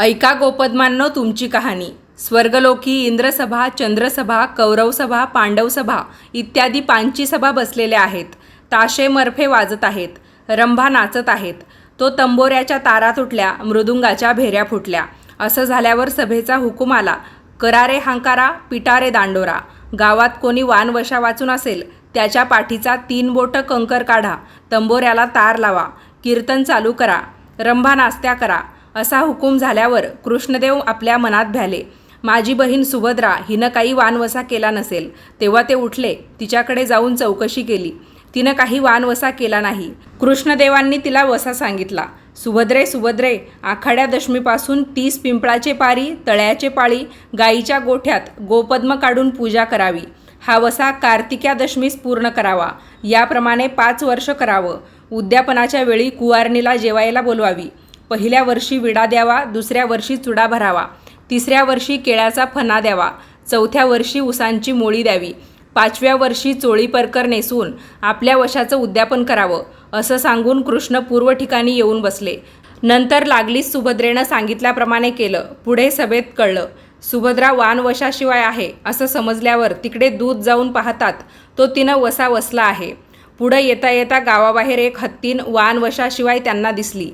ऐका गोपद्मांनो तुमची कहाणी. स्वर्गलोकी इंद्रसभा चंद्रसभा कौरवसभा पांडवसभा इत्यादी पांची सभा बसलेल्या आहेत. ताशे मर्फे वाजत आहेत. रंभा नाचत आहेत. तो तंबोऱ्याच्या तारा तुटल्या मृदुंगाच्या भेऱ्या फुटल्या. असं झाल्यावर सभेचा हुकूम आला. करारे हांकारा पिटारे दांडोरा. गावात कोणी वानवशा वाचून असेल त्याच्या पाठीचा तीन बोटं कंकर काढा. तंबोऱ्याला तार लावा. कीर्तन चालू करा. रंभा नास्त्या करा. असा हुकूम झाल्यावर कृष्णदेव आपल्या मनात भ्याले माझी बहीण सुभद्रा हिनं काही वानवसा केला नसेल. तेव्हा ते उठले तिच्याकडे जाऊन चौकशी केली. तिनं काही वानवसा केला नाही. कृष्णदेवांनी तिला वसा सांगितला सुभद्रे सुभद्रे आखाड्या दशमीपासून तीस पिंपळाचे पारी तळ्याचे पाळी गाईच्या गोठ्यात गोपद्म काढून पूजा करावी. हा वसा कार्तिक्या दशमीस पूर्ण करावा. याप्रमाणे पाच वर्ष करावं. उद्यापनाच्या वेळी कुवारणीला जेवायला बोलवावी. पहिल्या वर्षी विडा द्यावा दुसऱ्या वर्षी चुडा भरावा तिसऱ्या वर्षी केळ्याचा फणा द्यावा चौथ्या वर्षी उसांची मोळी द्यावी पाचव्या वर्षी चोळी परकर नेसून आपल्या वशाचं उद्यापन करावं असं सांगून कृष्ण पूर्व ठिकाणी येऊन बसले. नंतर लागलीच सुभद्रेनं सांगितल्याप्रमाणे केलं. पुढे सभेत कळलं सुभद्रा वानवशाशिवाय आहे असं समजल्यावर तिकडे दूध जाऊन पाहतात तो तिनं वसा वसला आहे. पुढं येता येता गावाबाहेर एक हत्तीन वानवशाशिवाय त्यांना दिसली.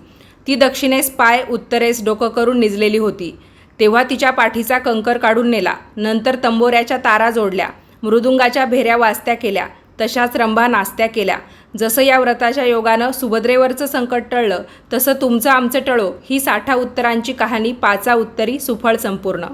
ती दक्षिणेस पाय उत्तरेस डोकं करून निजलेली होती. तेव्हा तिच्या पाठीचा कंकर काढून नेला. नंतर तंबोऱ्याच्या तारा जोडल्या. मृदुंगाच्या भेऱ्या वास्त्या केल्या. तशाच रंभा नास्त्या केल्या. जसं या व्रताच्या योगानं सुभद्रेवरचं संकट टळलं तसं तुमचं आमचं टळो. ही साठा उत्तरांची कहाणी पाचा उत्तरी सुफळ संपूर्ण.